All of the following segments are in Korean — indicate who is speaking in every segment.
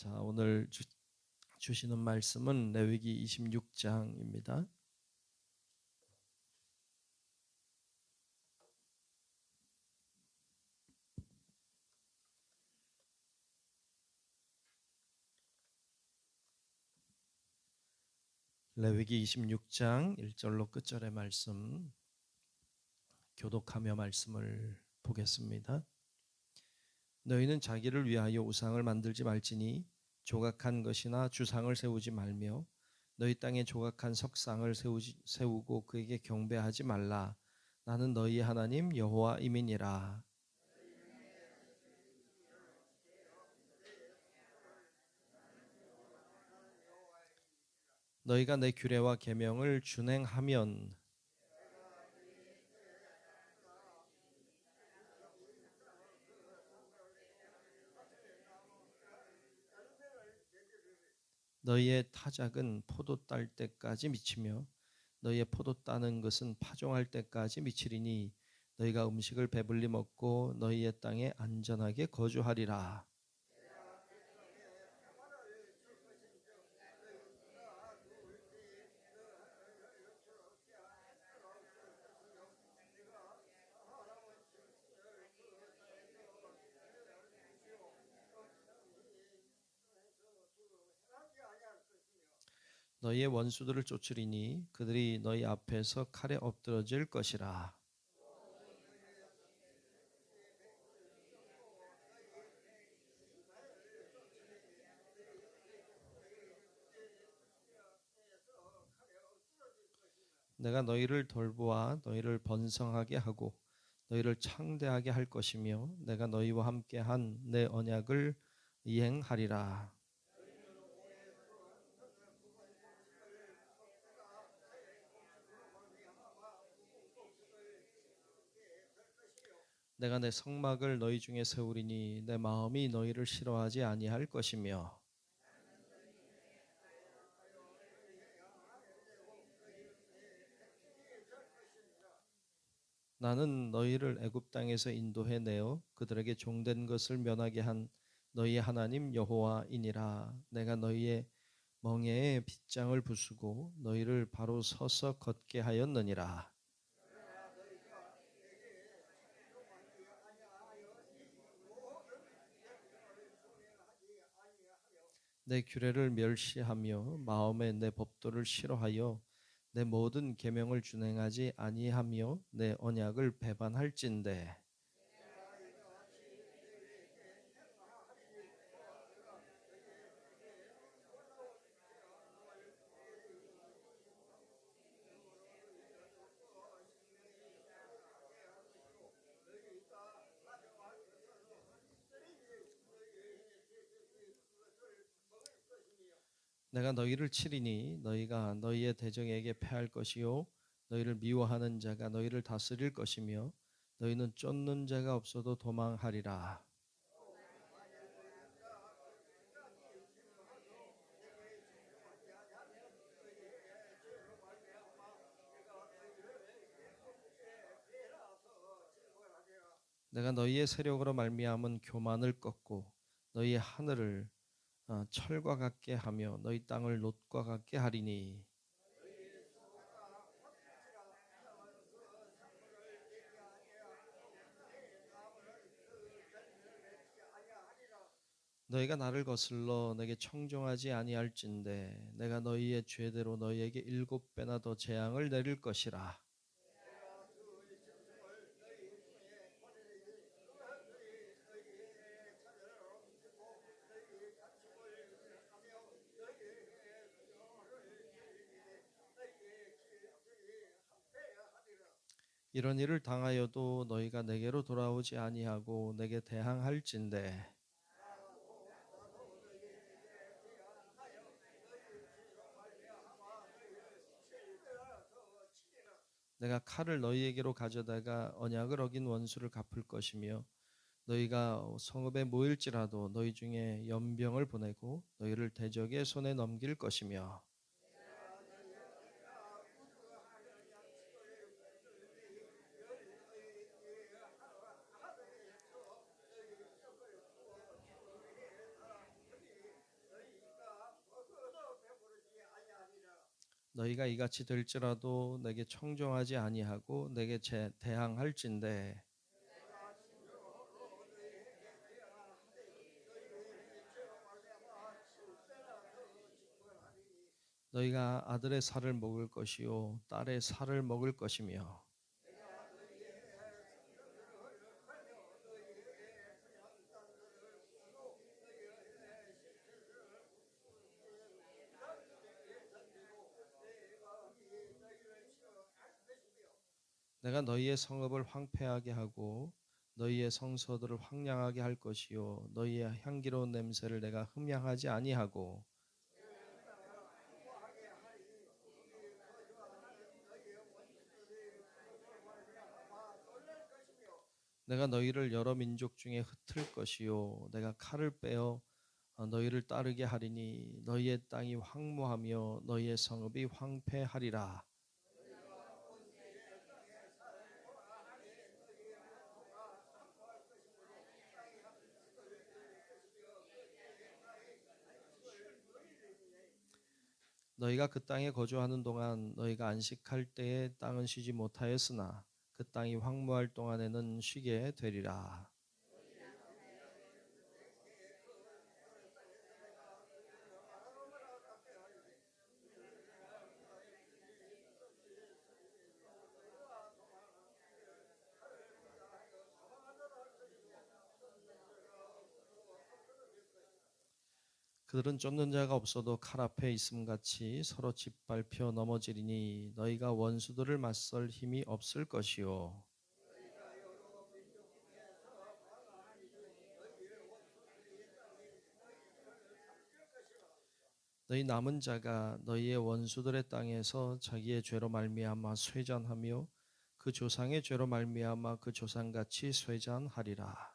Speaker 1: 자, 오늘 주, 주시는 말씀은 레위기 26장입니다. 레위기 26장 1절로 끝절의 말씀 교독하며 말씀을 보겠습니다. 너희는 자기를 위하여 우상을 만들지 말지니 조각한 것이나 주상을 세우지 말며 너희 땅에 조각한 석상을 세우지, 세우고 그에게 경배하지 말라. 나는 너희 하나님 여호와이민이라. 너희가 내 규례와 계명을 준행하면 너희의 타작은 포도 딸 때까지 미치며 너희의 포도 따는 것은 파종할 때까지 미치리니 너희가 음식을 배불리 먹고 너희의 땅에 안전하게 거주하리라. 너희의 원수들을 쫓으리니 그들이 너희 앞에서 칼에 엎드러질 것이라. 내가 너희를 돌보아 너희를 번성하게 하고 너희를 창대하게 할 것이며 내가 너희와 함께 한 내 언약을 이행하리라. 내가 내 성막을 너희 중에 세우리니 내 마음이 너희를 싫어하지 아니할 것이며. 나는 너희를 애굽 땅에서 인도해 내어 그들에게 종된 것을 면하게 한 너희 하나님 여호와이니라. 내가 너희의 멍에에 빗장을 부수고 너희를 바로 서서 걷게 하였느니라 내 규례를 멸시하며 마음에 내 법도를 싫어하여 내 모든 계명을 준행하지 아니하며 내 언약을 배반할진대 내가 너희를 치리니 너희가 너희의 대적에게 패할 것이요 너희를 미워하는 자가 너희를 다스릴 것이며 너희는 쫓는 자가 없어도 도망하리라. 내가 너희의 세력으로 말미암은 교만을 꺾고 너희의 하늘을 어, 철과 같게 하며 너희 땅을 놋과 같게 하리니. 너희가 나를 거슬러 내게 청종하지 아니할진대 내가 너희의 죄대로 너희에게 일곱 배나 더 재앙을 내릴 것이라 이런 일을 당하여도 너희가 내게로 돌아오지 아니하고 내게 대항할진대. 내가 칼을 너희에게로 가져다가 언약을 어긴 원수를 갚을 것이며 너희가 성읍에 모일지라도 너희 중에 연병을 보내고 너희를 대적의 손에 넘길 것이며 너희가 이같이 될지라도 내게 청종하지 아니하고 내게 제, 대항할진대. 너희가 아들의 살을 먹을 것이요 딸의 살을 먹을 것이며 내가 너희의 성읍을 황폐하게 하고 너희의 성서들을 황량하게 할 것이요. 너희의 향기로운 냄새를 내가 흠양하지 아니하고 내가 너희를 여러 민족 중에 흩을 것이요. 내가 칼을 빼어 어, 너희를 따르게 하리니 너희의 땅이 황무하며 너희의 성읍이 황폐하리라 너희가 그 땅에 거주하는 동안 너희가 안식할 때에 땅은 쉬지 못하였으나 그 땅이 황무할 동안에는 쉬게 되리라. 그들은 쫓는 자가 없어도 칼 앞에 있음 같이 서로 짓밟혀 넘어지리니 너희가 원수들을 맞설 힘이 없을 것이요 너희 남은 자가 너희의 원수들의 땅에서 자기의 죄로 말미암아 쇠잔하며 그 조상의 죄로 말미암아 그 조상같이 쇠잔하리라.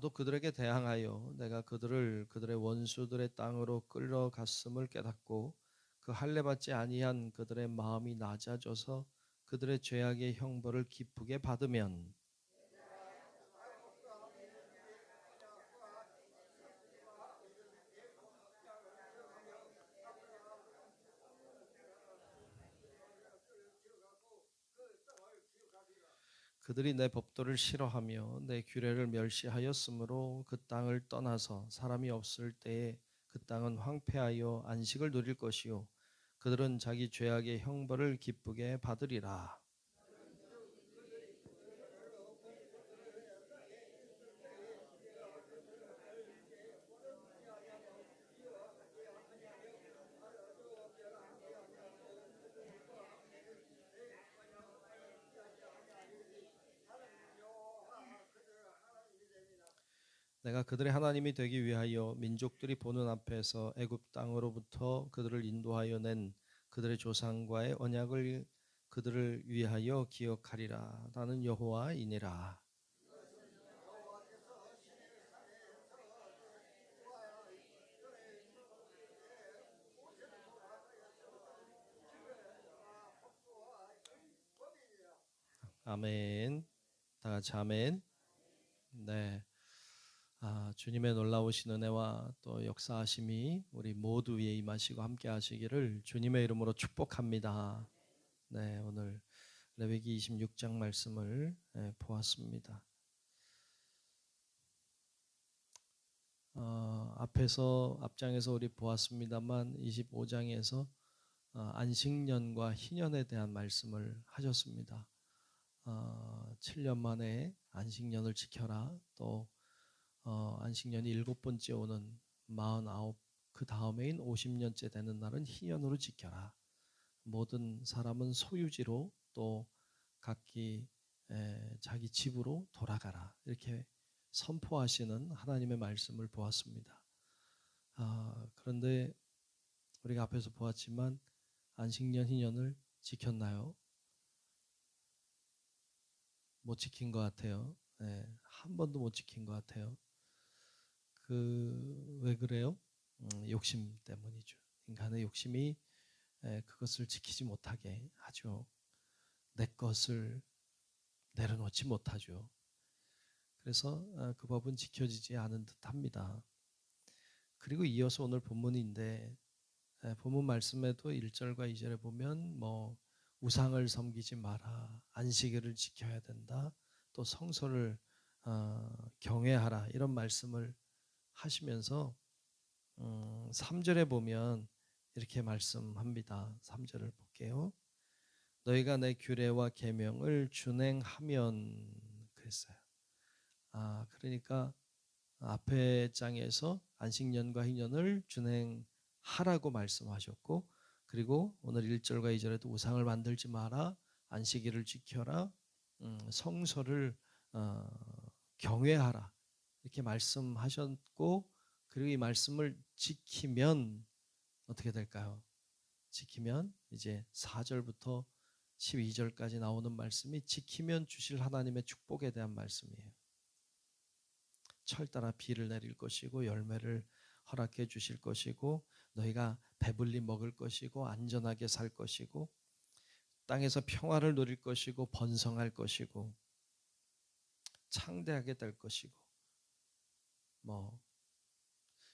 Speaker 1: 나도 그들에게 대항하여 내가 그들을 그들의 원수들의 땅으로 끌어갔음을 깨닫고 그 할례 받지 아니한 그들의 마음이 낮아져서 그들의 죄악의 형벌을 기쁘게 받으면 그들이 내 법도를 싫어하며 내 규례를 멸시하였으므로 그 땅을 떠나서 사람이 없을 때에 그 땅은 황폐하여 안식을 누릴 것이요 그들은 자기 죄악의 형벌을 기쁘게 받으리라. 내가 그들의 하나님이 되기 위하여 민족들이 보는 앞에서 애굽 땅으로부터 그들을 인도하여 낸 그들의 조상과의 언약을 그들을 위하여 기억하리라. 나는 여호와이니라. 아멘. 다 같이 아멘. 네. 아, 주님의 놀라우신 은혜와 또 역사하심이 우리 모두 위에 임하시고 함께 하시기를 주님의 이름으로 축복합니다. 네, 오늘 레위기 26장 말씀을 네, 보았습니다. 어, 앞에서 앞장에서 우리 보았습니다만 25장에서 어, 안식년과 희년에 대한 말씀을 하셨습니다. 어, 7년 만에 안식년을 지켜라. 또 어, 안식년이 일곱 번째 오는 마흔아홉 그 다음에인 50년째 되는 날은 희년으로 지켜라. 모든 사람은 소유지로 또 각기 에, 자기 집으로 돌아가라. 이렇게 선포하시는 하나님의 말씀을 보았습니다. 아, 그런데 우리가 앞에서 보았지만 안식년 희년을 지켰나요? 못 지킨 것 같아요. 네, 한 번도 못 지킨 것 같아요. 그 왜 그래요? 음, 욕심 때문이죠. 인간의 욕심이 에, 그것을 지키지 못하게 하죠. 내 것을 내려놓지 못하죠. 그래서 아, 그 법은 지켜지지 않은 듯합니다. 그리고 이어서 오늘 본문인데 에, 본문 말씀에도 1절과 2절에 보면 뭐 우상을 섬기지 마라, 안식일을 지켜야 된다, 또 성소를 어, 경외하라 이런 말씀을 하시면서 음, 3절에 보면 이렇게 말씀합니다. 3절을 볼게요. 너희가 내 규례와 계명을 준행하면 그랬어요. 아, 그러니까 앞에 장에서 안식년과 희년을 준행하라고 말씀하셨고 그리고 오늘 1절과 2절에도 우상을 만들지 마라. 안식일을 지켜라. 음, 성소를 어, 경외하라. 이렇게 말씀하셨고 그리고 이 말씀을 지키면 어떻게 될까요? 지키면 이제 4절부터 12절까지 나오는 말씀이 지키면 주실 하나님의 축복에 대한 말씀이에요. 철 따라 비를 내릴 것이고 열매를 허락해 주실 것이고 너희가 배불리 먹을 것이고 안전하게 살 것이고 땅에서 평화를 누릴 것이고 번성할 것이고 창대하게 될 것이고 뭐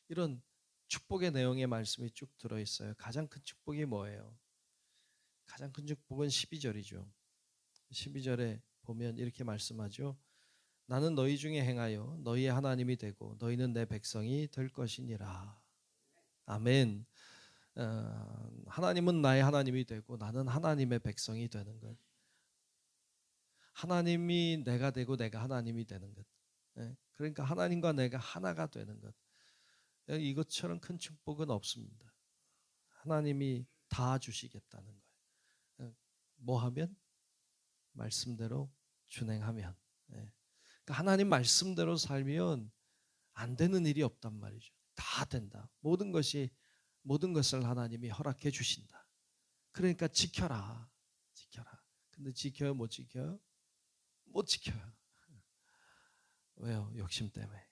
Speaker 1: 이런 축복의 내용의 말씀이 쭉 들어 있어요. 가장 큰 축복이 뭐예요? 가장 큰 축복은 12절이죠. 12절에 보면 이렇게 말씀하죠. 나는 너희 중에 행하여 너희의 하나님이 되고 너희는 내 백성이 될 것이니라. 아멘. 어, 하나님은 나의 하나님이 되고 나는 하나님의 백성이 되는 것. 하나님이 내가 되고 내가 하나님이 되는 것. 예, 그러니까 하나님과 내가 하나가 되는 것. 예, 이것처럼 큰 축복은 없습니다. 하나님이 다 주시겠다는 거예요. 예, 뭐 하면 말씀대로 준행하면. 그러니까 하나님 말씀대로 살면 안 되는 일이 없단 말이죠. 다 된다. 모든 것이 모든 것을 하나님이 허락해 주신다. 그러니까 지켜라. 지켜라. 근데 지켜요, 못 지켜요? 못 지켜요. 왜요? 욕심 때문에.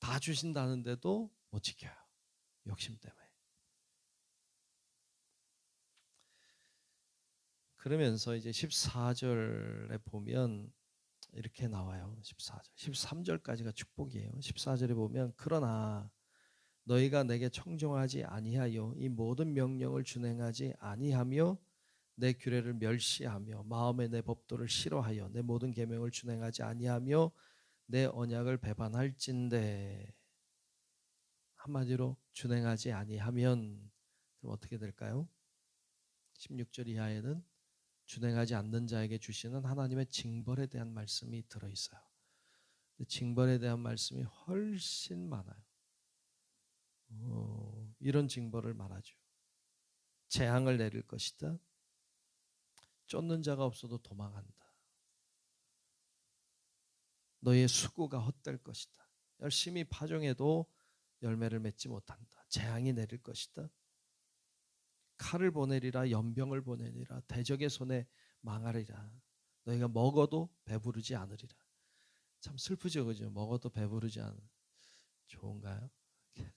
Speaker 1: 다 주신다는데도 못 지켜요. 욕심 때문에. 그러면서 이제 14절에 보면 이렇게 나와요. 14절. 13절까지가 축복이에요. 14절에 보면 그러나 너희가 내게 청종하지 아니하여 이 모든 명령을 준행하지 아니하며 내 규례를 멸시하며 마음에 내 법도를 싫어하여 내 모든 계명을 준행하지 아니하며 내 언약을 배반할진대 한마디로 준행하지 아니하면 그럼 어떻게 될까요? 16절 이하에는 준행하지 않는 자에게 주시는 하나님의 징벌에 대한 말씀이 들어 있어요. 징벌에 대한 말씀이 훨씬 많아요. 어, 이런 징벌을 말하죠. 재앙을 내릴 것이다. 쫓는 자가 없어도 도망한다. 너의 수고가 헛될 것이다. 열심히 파종해도 열매를 맺지 못한다. 재앙이 내릴 것이다. 칼을 보내리라 연병을 보내리라 대적의 손에 망하리라 너희가 먹어도 배부르지 않으리라 참 슬프죠 그죠 먹어도 배부르지 않은 좋은가요?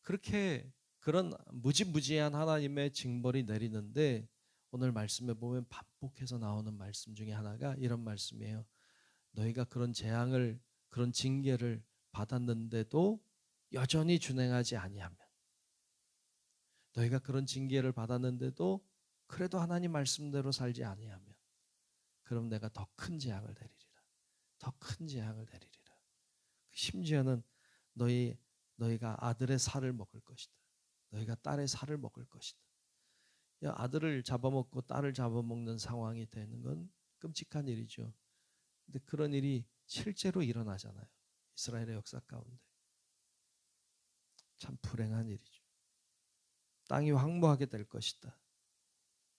Speaker 1: 그렇게 그런 무지무지한 하나님의 징벌이 내리는데 오늘 말씀에 보면 반복해서 나오는 말씀 중에 하나가 이런 말씀이에요. 너희가 그런 재앙을 그런 징계를 받았는데도 여전히 준행하지 아니하면 너희가 그런 징계를 받았는데도 그래도 하나님 말씀대로 살지 아니하면 그럼 내가 더 큰 재앙을 내리리라. 더 큰 재앙을 내리리라. 심지어는 너희 너희가 아들의 살을 먹을 것이다. 너희가 딸의 살을 먹을 것이다. 아들을 잡아먹고 딸을 잡아먹는 상황이 되는 건 끔찍한 일이죠. 근데 그런 일이 실제로 일어나잖아요. 이스라엘의 역사 가운데. 참 불행한 일이죠. 땅이 황무하게 될 것이다.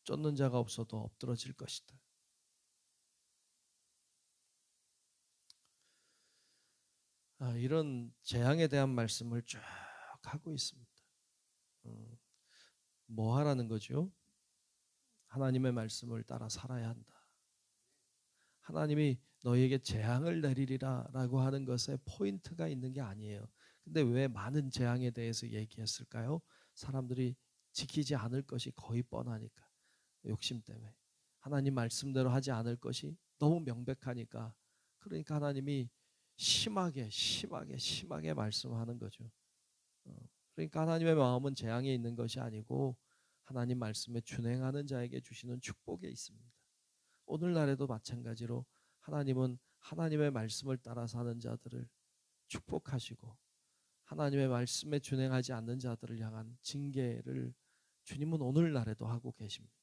Speaker 1: 쫓는 자가 없어도 엎드러질 것이다. 아, 이런 재앙에 대한 말씀을 쭉 하고 있습니다. 음, 뭐 하라는 거죠? 하나님의 말씀을 따라 살아야 한다. 하나님이 너에게 재앙을 내리리라라고 하는 것에 포인트가 있는 게 아니에요. 근데 왜 많은 재앙에 대해서 얘기했을까요? 사람들이 지키지 않을 것이 거의 뻔하니까 욕심 때문에 하나님 말씀대로 하지 않을 것이 너무 명백하니까 그러니까 하나님이 심하게 심하게 심하게 말씀하는 거죠. 어, 그러니까 하나님의 마음은 재앙에 있는 것이 아니고 하나님 말씀에 준행하는 자에게 주시는 축복에 있습니다. 오늘날에도 마찬가지로 하나님은 하나님의 말씀을 따라 사는 자들을 축복하시고 하나님의 말씀에 준행하지 않는 자들을 향한 징계를 주님은 오늘날에도 하고 계십니다.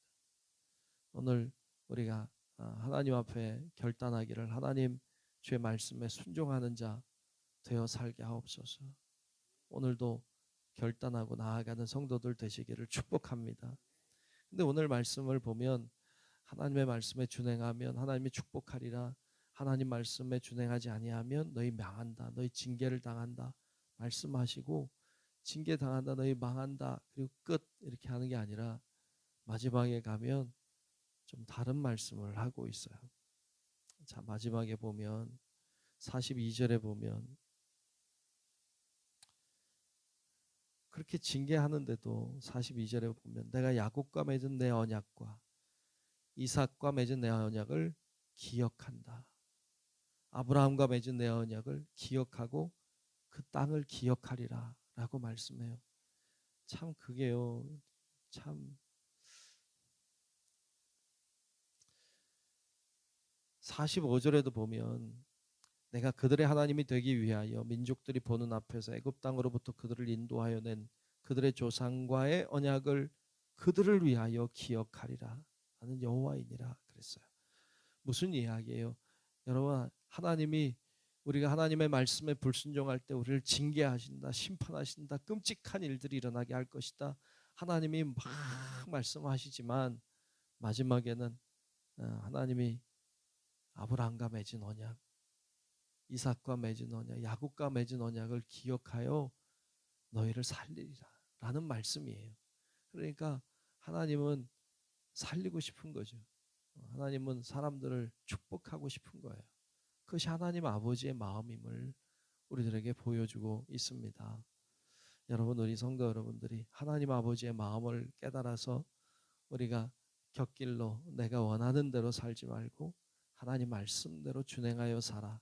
Speaker 1: 오늘 우리가 아, 하나님 앞에 결단하기를 하나님 주의 말씀에 순종하는 자 되어 살게 하옵소서. 오늘도 결단하고 나아가는 성도들 되시기를 축복합니다. 근데 오늘 말씀을 보면 하나님의 말씀에 준행하면 하나님이 축복하리라. 하나님 말씀에 준행하지 아니하면 너희 망한다. 너희 징계를 당한다. 말씀하시고 징계 당한다. 너희 망한다. 그리고 끝 이렇게 하는 게 아니라 마지막에 가면 좀 다른 말씀을 하고 있어요. 자, 마지막에 보면 42절에 보면 그렇게 징계하는데도 42절에 보면 내가 야곱과 맺은 내 언약과 이삭과 맺은 내 언약을 기억한다. 아브라함과 맺은 내 언약을 기억하고 그 땅을 기억하리라 라고 말씀해요. 참 그게요. 참 45절에도 보면 내가 그들의 하나님이 되기 위하여 민족들이 보는 앞에서 애굽 땅으로부터 그들을 인도하여 낸 그들의 조상과의 언약을 그들을 위하여 기억하리라 나는 여호와이니라 그랬어요. 무슨 이야기예요? 여러분 하나님이 우리가 하나님의 말씀에 불순종할 때 우리를 징계하신다, 심판하신다, 끔찍한 일들이 일어나게 할 것이다. 하나님이 막 말씀하시지만 마지막에는 어, 하나님이 아브라함과 맺은 언약, 이삭과 맺은 언약, 야곱과 맺은 언약을 기억하여 너희를 살리리라라는 말씀이에요. 그러니까 하나님은 살리고 싶은 거죠. 하나님은 사람들을 축복하고 싶은 거예요. 그것이 하나님 아버지의 마음임을 우리들에게 보여주고 있습니다. 여러분 우리 성도 여러분들이 하나님 아버지의 마음을 깨달아서 우리가 곁길로 내가 원하는 대로 살지 말고 하나님 말씀대로 준행하여 살아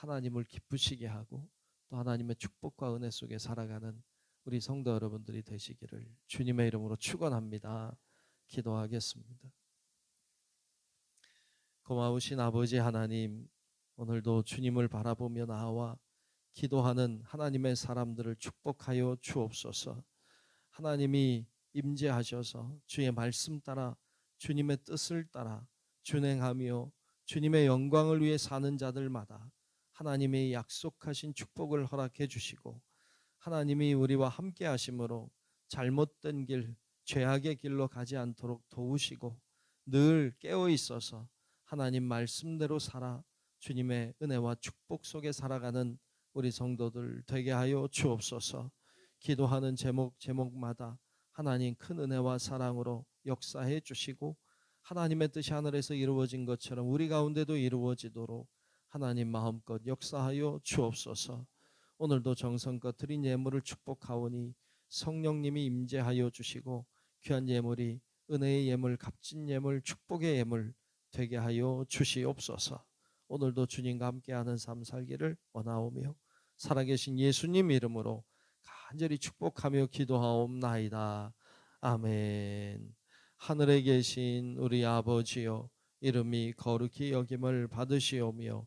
Speaker 1: 하나님을 기쁘시게 하고 또 하나님의 축복과 은혜 속에 살아가는 우리 성도 여러분들이 되시기를 주님의 이름으로 축원합니다. 기도하겠습니다. 고마우신 아버지 하나님 오늘도 주님을 바라보며 나와 기도하는 하나님의 사람들을 축복하여 주옵소서. 하나님이 임재하셔서 주의 말씀 따라 주님의 뜻을 따라 준행하며 주님의 영광을 위해 사는 자들마다 하나님의 약속하신 축복을 허락해 주시고 하나님이 우리와 함께 하심으로 잘못된 길, 죄악의 길로 가지 않도록 도우시고 늘 깨어 있어서 하나님 말씀대로 살아 주님의 은혜와 축복 속에 살아가는 우리 성도들 되게 하여 주옵소서. 기도하는 제목 제목마다 하나님 큰 은혜와 사랑으로 역사해 주시고 하나님의 뜻이 하늘에서 이루어진 것처럼 우리 가운데도 이루어지도록 하나님 마음껏 역사하여 주옵소서. 오늘도 정성껏 드린 예물을 축복하오니 성령님이 임재하여 주시고 귀한 예물이 은혜의 예물, 값진 예물, 축복의 예물 되게 하여 주시옵소서. 오늘도 주님과 함께하는 삶 살기를 원하오며 살아계신 예수님 이름으로 간절히 축복하며 기도하옵나이다. 아멘. 하늘에 계신 우리 아버지여 이름이 거룩히 여김을 받으시오며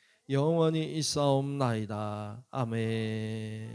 Speaker 1: 영원히 있사옵나이다. 아멘.